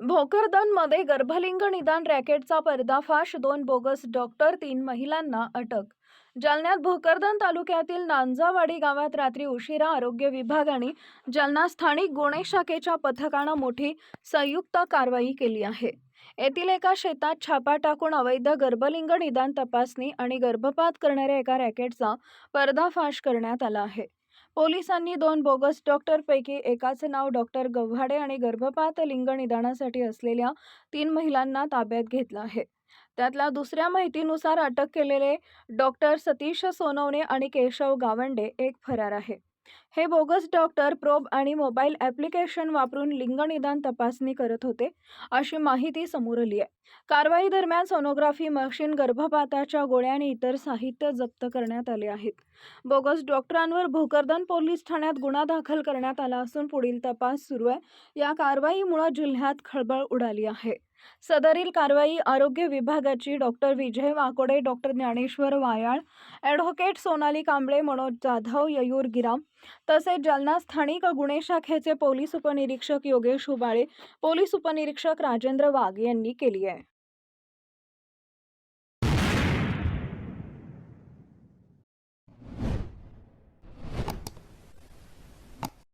भोकरदनमध्ये गर्भलिंग निदान रॅकेटचा पर्दाफाश दोन बोगस डॉक्टर तीन महिलांना अटक. जालन्यात भोकरदन तालुक्यातील नांजावाडी गावात रात्री उशिरा आरोग्य विभागाने जालना स्थानिक गुन्हे शाखेच्या पथकानं मोठी संयुक्त कारवाई केली आहे. येथील एका शेतात छापा टाकून अवैध गर्भलिंग निदान तपासणी आणि गर्भपात करणाऱ्या एका रॅकेटचा पर्दाफाश करण्यात आला आहे. पोलिसांनी दोन बोगस डॉक्टरपैकी एकाचे नाव डॉक्टर गव्हाडे आणि गर्भपात लिंग निदानासाठी असलेल्या तीन महिलांना ताब्यात घेतलं आहे. त्यातल्या दुसऱ्या माहितीनुसार अटक केलेले डॉक्टर सतीश सोनवणे आणि केशव गावंडे एक फरार आहे. हे बोगस डॉक्टर प्रोब आणि मोबाईल ॲप्लिकेशन वापरून लिंग निदान तपासणी करत होते अशी माहिती समोर आली आहे. कारवाई दरम्यान सोनोग्राफी मशीन गर्भपाताच्या गोळ्या आणि इतर साहित्य जप्त करण्यात आले आहेत. बोगस डॉक्टरांवर भोकरदन पोलीस ठाण्यात गुन्हा दाखल करण्यात आला असून पुढील तपास सुरू आहे. या कारवाईमुळे जिल्ह्यात खळबळ उडाली आहे. सदरील कारवाई आरोग्य विभागाची doctor Vijay Wakode doctor Dnyaneshwar Wayal advocate Sonali Kamble Manoj Jadhav ययूर Giram तसेच जालना स्थानिक गुन्हे शाखेचे पोलीस उपनिरीक्षक योगेश हुबाळे पोलीस उपनिरीक्षक राजेंद्र वाघ यांनी केली आहे.